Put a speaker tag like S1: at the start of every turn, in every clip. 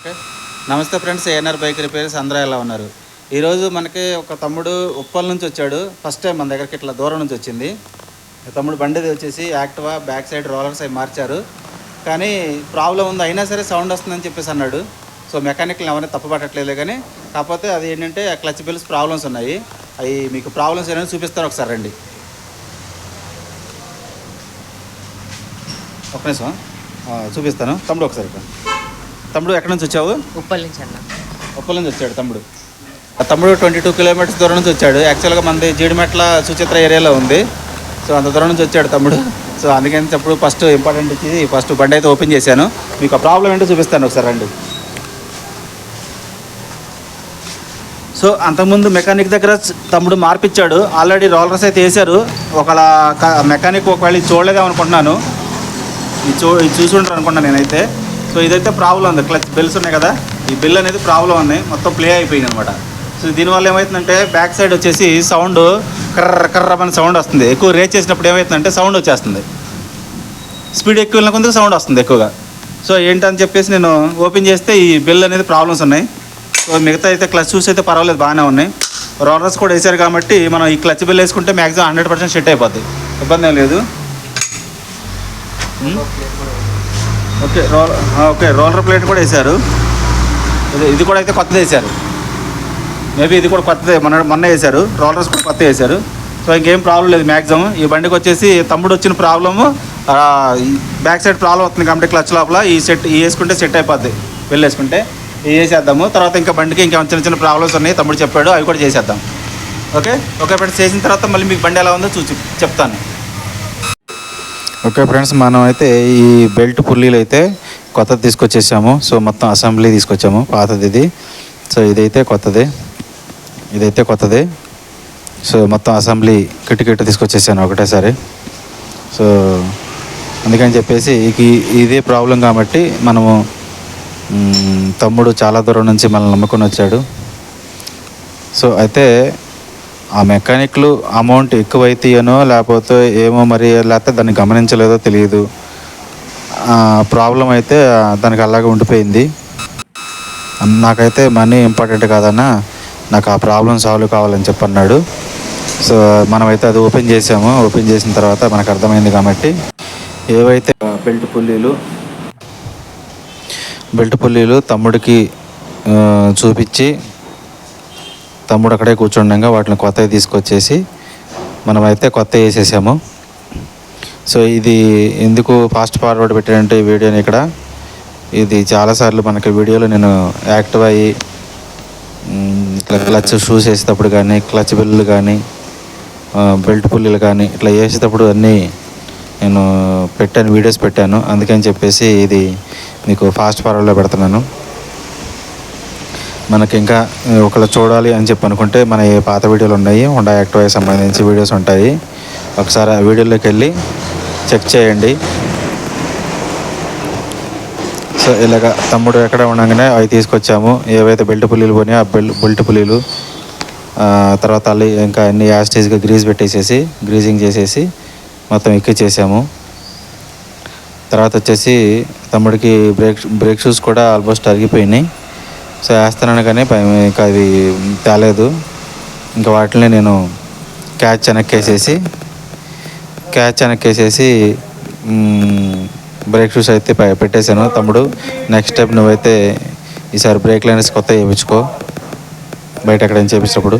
S1: Okay నమస్తే friends ANR bike repairs అందరూ ఎలా ఉన్నారు? ఈరోజు మనకి ఒక తమ్ముడు ఉప్పల్ నుంచి వచ్చాడు. ఫస్ట్ టైం మన దగ్గరికి ఇట్లా దూరం నుంచి వచ్చింది. తమ్ముడు బండిది వచ్చేసి యాక్టివా బ్యాక్ సైడ్ రోలర్స్ అవి మార్చారు. కానీ ప్రాబ్లం ఉంది అయినా సరే సౌండ్ వస్తుందని చెప్పేసి అన్నాడు. సో మెకానిక్లు ఎవరైనా తప్పబట్టట్లేదు కానీ కాకపోతే అది ఏంటంటే క్లచ్ బిల్స్ ప్రాబ్లమ్స్ ఉన్నాయి. అవి మీకు ప్రాబ్లమ్స్ ఏమైనా చూపిస్తారు ఒకసారి రండి. ఒక నిమిషం. చూపిస్తాను. తమ్ముడు ఒకసారి ఇక్కడ. తమ్ముడు ఎక్కడి నుంచి వచ్చావు?
S2: ఉప్పల్ నుంచి అన్న.
S1: ఉప్పల్ నుంచి వచ్చాడు తమ్ముడు. తమ్ముడు ట్వంటీ టూ కిలోమీటర్స్ దూరం నుంచి వచ్చాడు. యాక్చువల్గా మనది జీడిమెట్ల సుచిత్ర ఏరియాలో ఉంది. సో అంత దూరం నుంచి వచ్చాడు తమ్ముడు. సో అందుకని చెప్పుడు ఫస్ట్ ఇంపార్టెంట్ ఇచ్చి ఫస్ట్ బండి అయితే ఓపెన్ చేశాను. మీకు ఆ ప్రాబ్లం ఏంటో చూపిస్తాను ఒకసారి రండి. సో అంతకుముందు మెకానిక్ దగ్గర తమ్ముడు మార్పిచ్చాడు. ఆల్రెడీ రోలర్స్ అయితే వేశారు. ఒకవేళ మెకానిక్ ఒకవేళ ఇది చూడలేదేమో అనుకుంటున్నాను. ఇది చూ ఇది చూసి ఉంటారు అనుకున్నాను నేనైతే. సో ఇదైతే ప్రాబ్లం ఉంది. క్లచ్ బెల్స్ ఉన్నాయి కదా ఈ బిల్ అనేది ప్రాబ్లం ఉంది. మొత్తం ప్లే అయిపోయింది అనమాట. సో దీనివల్ల ఏమవుతుందంటే బ్యాక్ సైడ్ వచ్చేసి సౌండ్ కర్ర కర్ర అని సౌండ్ వస్తుంది. ఎక్కువ రేస్ చేసినప్పుడు ఏమవుతుందంటే సౌండ్ వచ్చేస్తుంది. స్పీడ్ ఎక్కువ వెళ్ళిన కొంత సౌండ్ వస్తుంది ఎక్కువగా. సో ఏంటని చెప్పేసి నేను ఓపెన్ చేస్తే ఈ బిల్ అనేది ప్రాబ్లమ్స్ ఉన్నాయి. సో మిగతా అయితే క్లచ్ చూసి అయితే పర్వాలేదు బాగానే ఉన్నాయి. రోలర్స్ కూడా వేసారు కాబట్టి మనం ఈ క్లచ్ బిల్ వేసుకుంటే మ్యాక్సిమం హండ్రెడ్ పర్సెంట్ సెట్ అయిపోద్ది. ఇబ్బంది ఏం లేదు. Okay roll okay roller plate కూడా వేశారు. ఇది ఇది కూడా అయితే కొత్తది వేశారు. మేబీ ఇది కూడా కొత్తది మొన్న మొన్న వేశారు. రోలర్స్ కూడా కొత్త వేశారు. సో ఇంకేం ప్రాబ్లం లేదు మ్యాక్సిమం ఈ బండికి వచ్చేసి తమ్ముడు వచ్చిన ప్రాబ్లము బ్యాక్ సైడ్ ప్రాబ్లం అవుతుంది కాబట్టి క్లచ్ లోపల. ఈ సెట్ ఈ వేసుకుంటే సెట్ అయిపోద్ది. వెళ్ళేసుకుంటే ఇది వేసేద్దాము తర్వాత ఇంకా బండికి ఇంకా చిన్న చిన్న ప్రాబ్లమ్స్ ఉన్నాయి తమ్ముడు చెప్పాడు అవి కూడా చేసేద్దాం. ఓకే? ఓకే ఫ్రెండ్స్ చేసిన తర్వాత మళ్ళీ మీకు బండి ఎలా ఉందో చూసి చెప్తాను. ఓకే ఫ్రెండ్స్ మనం అయితే ఈ బెల్ట్ పుల్లీలు అయితే కొత్తది తీసుకొచ్చేసాము. సో మొత్తం అసెంబ్లీ తీసుకొచ్చాము పాతది ఇది సో ఇదైతే కొత్తది. ఇదైతే కొత్తది. సో మొత్తం అసెంబ్లీ కిట్టు కిట్టు తీసుకొచ్చేసాను ఒకటేసారి. సో అందుకని చెప్పేసి ఇదే ప్రాబ్లం కాబట్టి మనము తమ్ముడు చాలా దూరం నుంచి మనల్ని నమ్ముకొని వచ్చాడు. సో అయితే ఆ మెకానిక్లు అమౌంట్ ఎక్కువైతేనో లేకపోతే ఏమో మరి లేకపోతే దాన్ని గమనించలేదో తెలియదు. ప్రాబ్లం అయితే దానికి అలాగే ఉండిపోయింది. నాకైతే మనీ ఇంపార్టెంట్ కాదన్నా నాకు ఆ ప్రాబ్లం సాల్వ్ కావాలని చెప్పి అన్నాడు సో మనమైతే అది ఓపెన్ చేసాము. ఓపెన్ చేసిన తర్వాత మనకు అర్థమైంది కాబట్టి ఏవైతే బెల్ట్ పుల్లీలు బెల్ట్ పుల్లీలు తమ్ముడికి చూపించి తమ్ముడు అక్కడే కూర్చుండగా వాటిని కొత్తవి తీసుకొచ్చేసి మనమైతే కొత్త వేసేసాము. సో ఇది ఎందుకు ఫాస్ట్ ఫార్వర్డ్ పెట్టానంటే ఈ వీడియోని ఇక్కడ ఇది చాలాసార్లు మనకి వీడియోలో నేను యాక్టివ్ అయ్యి ఇట్లా క్లచ్ షూస్ వేసేటప్పుడు కానీ క్లచ్ బిల్లు కానీ బెల్ట్ పుల్లీలు కానీ ఇట్లా వేసేటప్పుడు అన్నీ నేను పెట్టాను వీడియోస్ పెట్టాను. అందుకని చెప్పేసి ఇది మీకు ఫాస్ట్ ఫార్వర్డ్లో పెడుతున్నాను. మనకి ఇంకా ఒకళ్ళు చూడాలి అని చెప్పి అనుకుంటే మన ఏ పాత వీడియోలు ఉన్నాయి హోండా యాక్టివాకి సంబంధించి వీడియోస్ ఉంటాయి. ఒకసారి ఆ వీడియోలోకి వెళ్ళి చెక్ చేయండి. సో ఇలాగ తమ్ముడు ఎక్కడ ఉండగానే అవి తీసుకొచ్చాము. ఏవైతే బెల్ట్ పుల్లీలు పోయినాయో ఆ బెల్ట్ బెల్ట్ పుల్లీలు తర్వాత అల్లి ఇంకా అన్ని యాస్టేజ్గా గ్రీజ్ పెట్టేసేసి గ్రీజింగ్ చేసేసి మొత్తం ఎక్కిచ్చేసాము. తర్వాత వచ్చేసి తమ్ముడికి బ్రేక్ బ్రేక్ షూస్ కూడా ఆల్మోస్ట్ అరిగిపోయినాయి. సో వేస్తున్నాను కానీ పై- ఇంకా అది తేలేదు. ఇంకా వాటిని నేను క్యాచ్ వెనక్కేసేసి క్యాచ్ వెనక్కేసేసి బ్రేక్ షూస్ అయితే పెట్టేశాను. తమ్ముడు నెక్స్ట్ స్టెప్ నువ్వైతే ఈసారి బ్రేక్ లైన్స్ కొత్త చేయించుకో. బయట ఎక్కడైనా చేయించినప్పుడు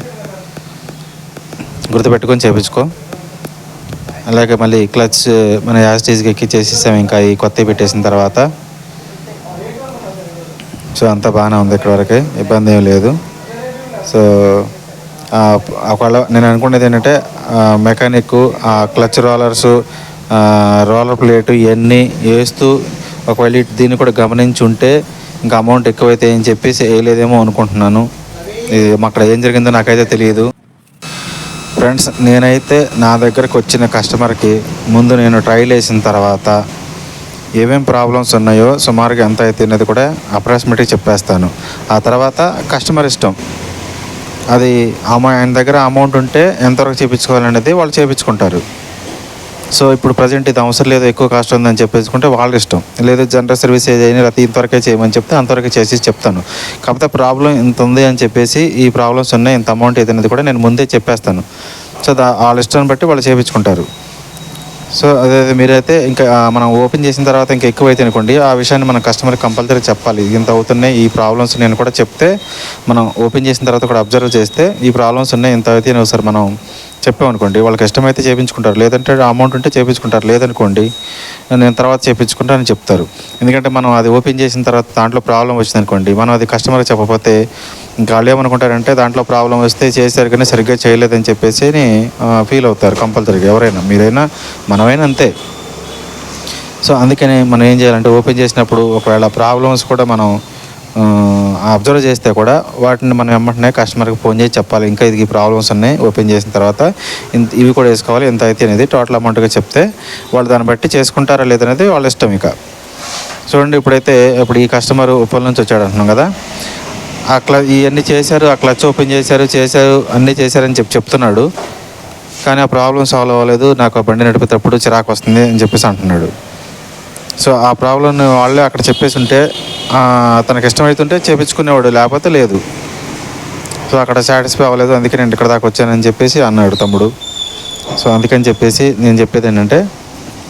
S1: గుర్తుపెట్టుకొని చేయించుకో అలాగే మళ్ళీ క్లచ్ మన యాస్టేజ్కి ఎక్కిచ్చేసేసాం. ఇంకా ఈ కొత్తవి పెట్టేసిన తర్వాత సో అంతా బాగానే ఉంది ఇక్కడ వరకే. ఇబ్బంది ఏం లేదు. సో ఒకవేళ నేను అనుకునేది ఏంటంటే మెకానిక్ ఆ క్లచ్ రోలర్స్ రోలర్ ప్లేటు ఇవన్నీ వేస్తూ ఒకవేళ ఇటు దీన్ని కూడా గమనించి ఉంటే ఇంకా అమౌంట్ ఎక్కువైతే అని చెప్పేసి వేయలేదేమో అనుకుంటున్నాను. ఇది అక్కడ ఏం జరిగిందో నాకైతే తెలియదు. ఫ్రెండ్స్ నేనైతే నా దగ్గరకు వచ్చిన కస్టమర్కి ముందు నేను ట్రైల్ వేసిన తర్వాత ఏమేం ప్రాబ్లమ్స్ ఉన్నాయో సుమారుగా ఎంత అయితే అనేది కూడా అప్రాక్సిమేట్గా చెప్పేస్తాను. ఆ తర్వాత కస్టమర్ ఇష్టం. అది అమౌ ఆయన దగ్గర అమౌంట్ ఉంటే ఎంతవరకు చేయించుకోవాలనేది వాళ్ళు చేయించుకుంటారు సో ఇప్పుడు ప్రజెంట్ ఇది అవసరం లేదు ఎక్కువ కాస్ట్ ఉందని చెప్పేసుకుంటే వాళ్ళ ఇష్టం. లేదు జనరల్ సర్వీస్ ఏదైనా లేకపోతే ఇంతవరకే చేయమని చెప్తే అంతవరకే చేసి చెప్తాను. కాకపోతే ప్రాబ్లం ఇంత ఉంది అని చెప్పేసి ఈ ప్రాబ్లమ్స్ ఉన్నాయి ఇంత అమౌంట్ ఏదైనది కూడా నేను ముందే చెప్పేస్తాను. సో దా వాళ్ళ ఇష్టాన్ని బట్టి వాళ్ళు చేయించుకుంటారు సో అదే అదే మీరైతే ఇంకా మనం ఓపెన్ చేసిన తర్వాత ఇంకా ఎక్కువైతే అనుకోండి ఆ విషయాన్ని మనం కస్టమర్కి కంపల్సరీ చెప్పాలి. ఇంత అవుతున్నాయి ఈ ప్రాబ్లమ్స్ నేను కూడా చెప్తే మనం ఓపెన్ చేసిన తర్వాత కూడా అబ్జర్వ్ చేస్తే ఈ ప్రాబ్లమ్స్ ఉన్నాయి ఇంత అయితే ఒకసారి మనం చెప్పామనుకోండి వాళ్ళకి ఇష్టమైతే చేయించుకుంటారు లేదంటే అమౌంట్ ఉంటే చేయించుకుంటారు లేదనుకోండి నేను తర్వాత చేయించుకుంటానని చెప్తారు. ఎందుకంటే మనం అది ఓపెన్ చేసిన తర్వాత దాంట్లో ప్రాబ్లం వచ్చిందనుకోండి మనం అది కస్టమర్కి చెప్పకపోతే ఇంకా వాళ్ళు ఏమనుకుంటారంటే దాంట్లో ప్రాబ్లం వస్తే చేసేసరికనే సరిగ్గా చేయలేదని చెప్పేసి ఫీల్ అవుతారు కంపల్సరీగా ఎవరైనా మీరైనా మనమైనా అంతే. సో అందుకని మనం ఏం చేయాలంటే ఓపెన్ చేసినప్పుడు ఒకవేళ ప్రాబ్లమ్స్ కూడా మనం అబ్జర్వ్ చేస్తే కూడా వాటిని మనం వెంటనే కస్టమర్కి ఫోన్ చేసి చెప్పాలి. ఇంకా ఇది ప్రాబ్లమ్స్ ఉన్నాయి ఓపెన్ చేసిన తర్వాత ఇంత ఇవి కూడా వేసుకోవాలి ఎంత అయితే అనేది టోటల్ అమౌంట్గా చెప్తే వాళ్ళు దాన్ని బట్టి చేసుకుంటారా లేదనేది వాళ్ళ ఇష్టం ఇక. చూడండి ఇప్పుడైతే ఇప్పుడు ఈ కస్టమర్ ఉప్పల్ నుంచి వచ్చాడు అంటున్నాం కదా. ఆ క్ల ఇవన్నీ చేశారు ఆ క్లచ్ ఓపెన్ చేశారు చేశారు అన్నీ చేశారని చెప్పి చెప్తున్నాడు. కానీ ఆ ప్రాబ్లం సాల్వ్ అవ్వలేదు నాకు ఆ బండి నడిపేటప్పుడు చిరాకు వస్తుంది అని చెప్పేసి అంటున్నాడు. సో ఆ ప్రాబ్లం వాళ్ళే అక్కడ చెప్పేసి ఉంటే తనకి ఇష్టమవుతుంటే చేపించుకునేవాడు లేకపోతే లేదు. సో అక్కడ సాటిస్ఫై అవ్వలేదు అందుకే నేను ఇక్కడ దాకా వచ్చానని చెప్పేసి అన్నాడు తమ్ముడు. సో అందుకని చెప్పేసి నేను చెప్పేది ఏంటంటే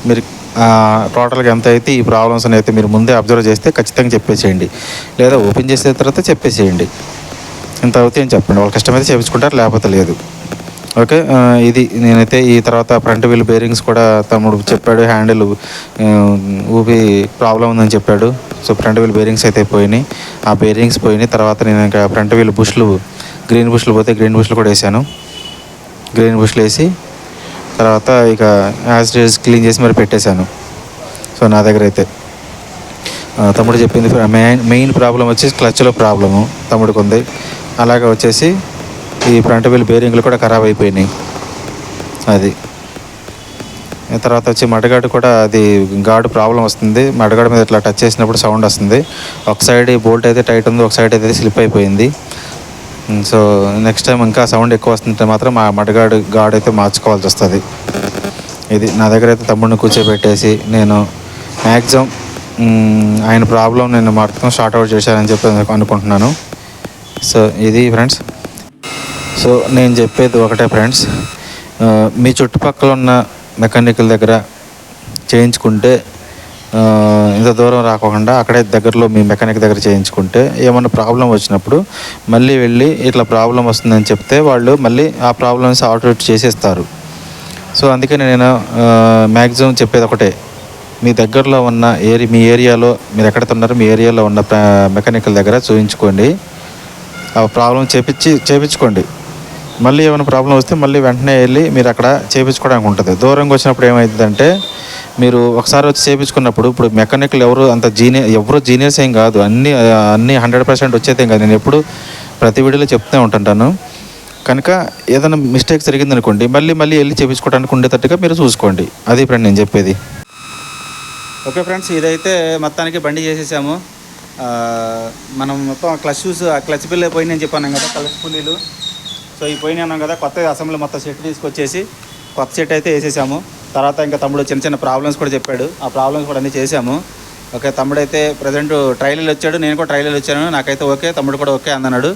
S1: మీరు టోటల్గా ఎంత అయితే ఈ ప్రాబ్లమ్స్ అని అయితే మీరు ముందే అబ్జర్వ్ చేస్తే ఖచ్చితంగా చెప్పేసేయండి. లేదా ఓపెన్ చేసిన తర్వాత చెప్పేసేయండి. ఇంత అవుతాయని చెప్పండి. వాళ్ళకి ఇష్టమైతే చేయించుకుంటారు లేకపోతే లేదు. ఓకే ఇది నేనైతే ఈ తర్వాత ఫ్రంట్ వీల్ బేరింగ్స్ కూడా తమ్ముడు చెప్పాడు హ్యాండిల్ ఊపి ప్రాబ్లం ఉందని చెప్పాడు. సో ఫ్రంట్ వీల్ బేరింగ్స్ అయితే పోయినాయి. ఆ బేరింగ్స్ పోయినాయి. తర్వాత నేను ఇంకా ఫ్రంట్ వీల్ బుష్లు గ్రీన్ బుష్లు పోతే గ్రీన్ బుష్లు కూడా వేసాను. గ్రీన్ బుష్లు వేసి తర్వాత ఇక యాజ్ డేస్ క్లీన్ చేసి మరి పెట్టేశాను. సో నా దగ్గర అయితే. తమ్ముడు చెప్పింది మెయిన్ మెయిన్ ప్రాబ్లం వచ్చేసి క్లచ్లో ప్రాబ్లము తమ్ముడికి ఉంది. అలాగే వచ్చేసి ఈ ఫ్రంట్ వీల్ బేరింగ్లు కూడా ఖరాబ్ అయిపోయినాయి. అది. తర్వాత వచ్చి మడగాడు కూడా అది గాడు ప్రాబ్లం వస్తుంది. మడగాడు మీద ఇట్లా టచ్ చేసినప్పుడు సౌండ్ వస్తుంది. ఒక సైడ్ బోల్ట్ అయితే టైట్ ఉంది ఒక సైడ్ అయితే స్లిప్ అయిపోయింది. సో నెక్స్ట్ టైం ఇంకా సౌండ్ ఎక్కువ వస్తుంటే మాత్రం మా మడగాడు గాడు అయితే మార్చుకోవాల్సి వస్తుంది. ఇది నా దగ్గర అయితే తమ్ముడిని కూర్చోబెట్టేసి నేను మ్యాక్సిమం ఆయన ప్రాబ్లం నేను మొత్తం షార్ట్ అవుట్ చేశానని చెప్పి అనుకుంటున్నాను. సో ఇది ఫ్రెండ్స్. సో నేను చెప్పేది ఒకటే ఫ్రెండ్స్ మీ చుట్టుపక్కల ఉన్న మెకానికల్ దగ్గర చేయించుకుంటే ఇంత దూరం రాకుండా అక్కడే దగ్గరలో మీ మెకానిక్ దగ్గర చేయించుకుంటే ఏమైనా ప్రాబ్లం వచ్చినప్పుడు మళ్ళీ వెళ్ళి ఇట్లా ప్రాబ్లం వస్తుందని చెప్తే వాళ్ళు మళ్ళీ ఆ ప్రాబ్లమ్స్ అవుట్ చేసేస్తారు. సో అందుకని నేను మ్యాక్సిమం చెప్పేది ఒకటే మీ దగ్గరలో ఉన్న ఏరి మీ ఏరియాలో మీరు ఎక్కడ మీ ఏరియాలో ఉన్న మెకానికల్ దగ్గర చూపించుకోండి ఆ ప్రాబ్లం చేపించి చేపించుకోండి. మళ్ళీ ఏమైనా ప్రాబ్లం వస్తే మళ్ళీ వెంటనే వెళ్ళి మీరు అక్కడ చేయించుకోవడానికి ఉంటుంది. దూరంగా వచ్చినప్పుడు ఏమవుతుందంటే మీరు ఒకసారి వచ్చి చేయించుకున్నప్పుడు ఇప్పుడు మెకానికల్ ఎవరు అంత జీనియర్ ఎవరు జీనియర్స్ ఏం కాదు. అన్నీ అన్నీ హండ్రెడ్ పర్సెంట్ వచ్చేదేం కాదు. నేను ఎప్పుడు ప్రతి వీడియోలో చెప్తూనే ఉంటుంటాను. కనుక ఏదైనా మిస్టేక్ జరిగిందనుకోండి మళ్ళీ మళ్ళీ వెళ్ళి చేయించుకోవడానికి ఉండేటట్టుగా మీరు చూసుకోండి. అది ఫ్రెండ్ నేను చెప్పేది. ఓకే ఫ్రెండ్స్ ఇదైతే మొత్తానికి బండి చేసేసాము. మనం మొత్తం క్లచ్ షూస్ ఆ క్లచ్ పిల్లే పోయి నేను చెప్పాను కదా క్లచ్ పుల్లీలు సో ఈ పోయినాయి అన్నాం కదా కొత్త అసెంబ్లీ మొత్తం సెట్ తీసుకొచ్చేసి కొత్త సెట్ అయితే వేసేసాము. తర్వాత ఇంకా తమ్ముడు చిన్న చిన్న ప్రాబ్లమ్స్ కూడా చెప్పాడు. ఆ ప్రాబ్లమ్స్ కూడా అన్నీ చేసాము. ఓకే తమ్ముడు అయితే ప్రజెంట్ ట్రైలర్ వచ్చాడు. నేను కూడా ట్రైలర్ వచ్చాను. నాకైతే ఓకే తమ్ముడు కూడా ఓకే అన్నాడు.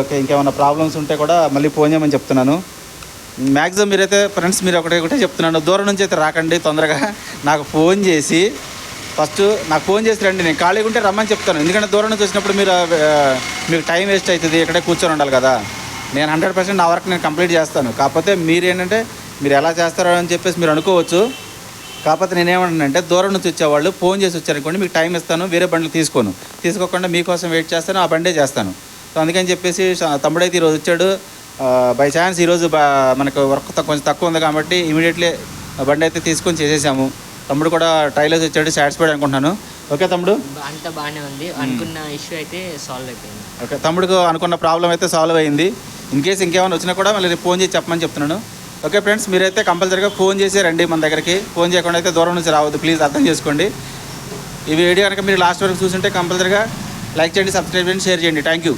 S1: ఓకే ఇంకేమైనా ప్రాబ్లమ్స్ ఉంటే కూడా మళ్ళీ ఫోన్ చేయమని చెప్తున్నాను. మ్యాక్సిమం మీరైతే ఫ్రెండ్స్ మీరు ఒకటే ఒకటే చెప్తున్నాను. దూరం నుంచి అయితే రాకండి తొందరగా. నాకు ఫోన్ చేసి ఫస్ట్ నాకు ఫోన్ చేసి రండి. నేను ఖాళీగా ఉంటే రమ్మని చెప్తాను. ఎందుకంటే దూరం నుంచి వచ్చినప్పుడు మీరు మీకు టైం వేస్ట్ అవుతుంది. ఇక్కడే కూర్చొని ఉండాలి కదా. నేను హండ్రెడ్ పర్సెంట్ నా వర్క్ నేను కంప్లీట్ చేస్తాను. కాకపోతే మీరు ఏంటంటే మీరు ఎలా చేస్తారో అని చెప్పేసి మీరు అనుకోవచ్చు. కాకపోతే నేనేమంటానంటే దూరం నుంచి వచ్చేవాళ్ళు ఫోన్ చేసి వచ్చారనుకోండి మీకు టైం ఇస్తాను వేరే బండ్లు తీసుకోను. తీసుకోకుండా మీకోసం వెయిట్ చేస్తాను ఆ బండే చేస్తాను. సో అందుకని చెప్పేసి తమ్ముడైతే ఈరోజు వచ్చాడు. బై ఛాన్స్ ఈరోజు బా మనకు వర్క్ కొంచెం తక్కువ ఉంది కాబట్టి ఇమీడియట్లీ బండి అయితే తీసుకొని చేసేసాము. తమ్ముడు కూడా ట్రైలర్స్ వచ్చాడు సాటిస్ఫైడ్ అనుకుంటున్నాను. ఓకే తమ్ముడు?
S2: అంతా బాగానే ఉంది. అనుకున్న ఇష్యూ అయితే సాల్వ్ అయిపోయింది.
S1: ఓకే తమ్ముడికి అనుకున్న ప్రాబ్లం అయితే సాల్వ్ అయింది. ఇన్ కేసు ఇంకేమైనా వచ్చినా కూడా మళ్ళీ ఫోన్ చేసి చెప్పమని చెప్తున్నాను. ఓకే ఫ్రెండ్స్ మీరైతే కంపల్సరీగా ఫోన్ చేసి రండి మన దగ్గరికి. ఫోన్ చేయకుండా అయితే దూరం నుంచి రావద్దు. ప్లీజ్ అర్థం చేసుకోండి. ఈ వీడియో కనుక మీరు లాస్ట్ వరకు చూసుంటే కంపల్సరీగా లైక్ చేయండి సబ్స్క్రైబ్ చేయండి షేర్ చేయండి. Thank you